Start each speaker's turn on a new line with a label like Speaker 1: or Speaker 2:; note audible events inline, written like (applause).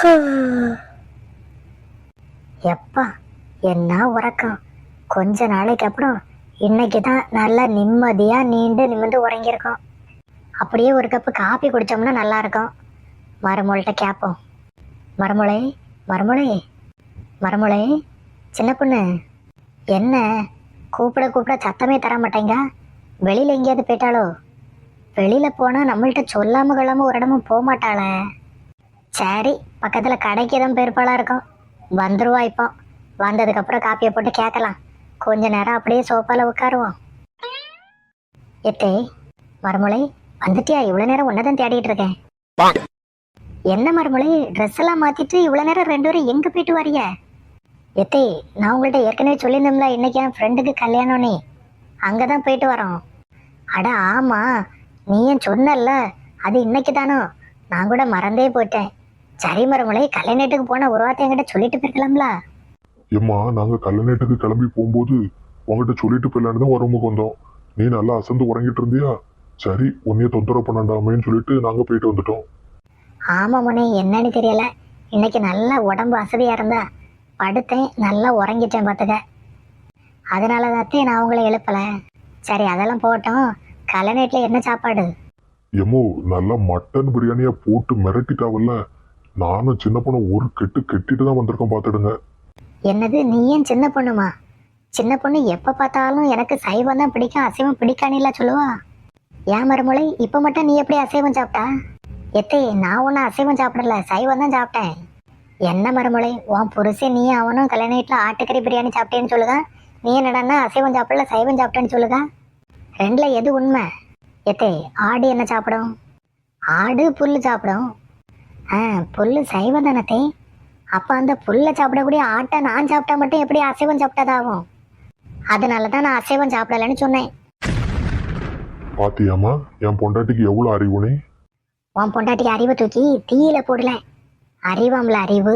Speaker 1: (laughs) எப்பா என்ன உறக்கம்? கொஞ்ச நாளைக்கு அப்புறம் இன்னைக்கு தான் நல்லா நிம்மதியா நீண்டு நிமிர்ந்து உறங்கியிருக்கோம். அப்படியே ஒரு கப்பு காப்பி குடிச்சோம்னா நல்லா இருக்கும் மருமொழிட்ட கேட்போம். மருமொழை மருமொழை மருமொழை சின்ன பொண்ணு என்ன? கூப்பிட கூப்பிட சத்தமே தர மாட்டேங்க. வெளியில எங்கேயாவது போயிட்டாளோ? வெளியில போனால் நம்மள்கிட்ட சொல்லாமல் கொள்ளாமல் ஒரு இடமும் போக மாட்டாளே சரி பக்கத்துல கடைக்கு எதுவும் போயிருப்பாளா இருக்கும். வந்துருவா இப்போ. வந்ததுக்கு அப்புறம் காப்பியை போட்டு கேட்கலாம் கொஞ்ச நேரம் அப்படியே சோஃபால உட்காருவோம். எத்தே மறுமொழி வந்துட்டியா? இவ்வளவு நேரம் உன்னதான் தேடிட்டு இருக்கேன். என்ன மறுமொழி ட்ரெஸ் எல்லாம் மாத்திட்டு இவ்வளவு நேரம் ரெண்டு பேரும் எங்க போயிட்டு வரிய எத்தே நான் உங்கள்ட்ட ஏற்கனவே சொல்லியிருந்தோம்ல இன்னைக்கு என் ஃப்ரெண்டுக்கு கல்யாணம் நீ அங்கதான் போயிட்டு வரோம். அட ஆமா. நீ ஏன் சொன்னல்ல. அது இன்னைக்கு தானோ நான் கூட மறந்தே போயிட்டேன். சரி மறுமொழி கல்யாணத்துக்கு போன ஒரு வார்த்தை என்கிட்ட சொல்லிட்டு போயிருக்கலாம்ல.
Speaker 2: ஏம்மா நாங்க கல்லணேட்டுக்கு கிளம்பி போகும்போது உங்ககிட்ட சொல்லிட்டு போயிடலான்னு தான் வரமுக்கு வந்தோம். நீ நல்லா அசந்து உறங்கிட்டு இருந்தியா? சரி உன்னைய தொந்தரவு பண்ணண்டாமேன்னு சொல்லிட்டு நாங்க போயிட்டு வந்துட்டோம்.
Speaker 1: ஆமா முனே என்னன்னு தெரியல. இன்னைக்கு நல்ல உடம்பு அசதியா இருந்தா படுத்தேன் நல்லா உறங்கிட்டேன் பார்த்துக்க அதனால தான் நான் உங்களை எழுப்பல. சரி அதெல்லாம் போட்டோம் கல்யாணத்துல என்ன சாப்பாடு?
Speaker 2: எம்மோ நல்லா மட்டன் பிரியாணியா போட்டு மிரட்டிட்டாவல்ல. நானும் சின்ன பொண்ணு ஒரு கெட்டு கெட்டிட்டு தான் வந்திருக்கோம் பார்த்துடுங்க.
Speaker 1: என்னது நீ ஏன் சின்ன பொண்ணுமா? சின்ன பொண்ணு எப்ப பார்த்தாலும் எனக்கு சைவம் தான் பிடிக்கும் அசைவம் பிடிக்கானில்ல சொல்லுவா. ஏன் மறுமொழி இப்ப மட்டும் நீ எப்படி அசைவம் சாப்பிட்டா? எத்தே நான் ஒன்றும் அசைவம் சாப்பிடல சைவம் தான் சாப்பிட்டேன். என்ன மறுமொழி உன் புருஷன் நீ அவனும் கல்யாண வீட்டில் ஆட்டுக்கறி பிரியாணி சாப்பிட்டேன்னு சொல்லுதா? நீ என்னடான்னா அசைவம் சாப்பிடல சைவம் சாப்பிட்டேன்னு சொல்லுதா? ரெண்டுல எது உண்மை? எத்தே ஆடு என்ன சாப்பிடும்? ஆடு புல் சாப்பிடும். ஆ புல்லு சைவம் தானத்தே அப்போ அந்த புல்லை சாப்பிடக்கூடிய ஆட்டை நான் சாப்பிட்டா மட்டும் எப்படி அசைவம் சாப்பிட்டதாகும்? அதனால தான் நான் அசைவம் சாப்பிடலன்னு சொன்னேன்.
Speaker 2: பாத்தியாம்மா என் பொண்டாட்டிக்கு எவ்வளவு அறிவு நீ
Speaker 1: உன் பொண்டாட்டிக்கு அறிவு தூக்கி தீயில போடல. அறிவாம்ல அறிவு.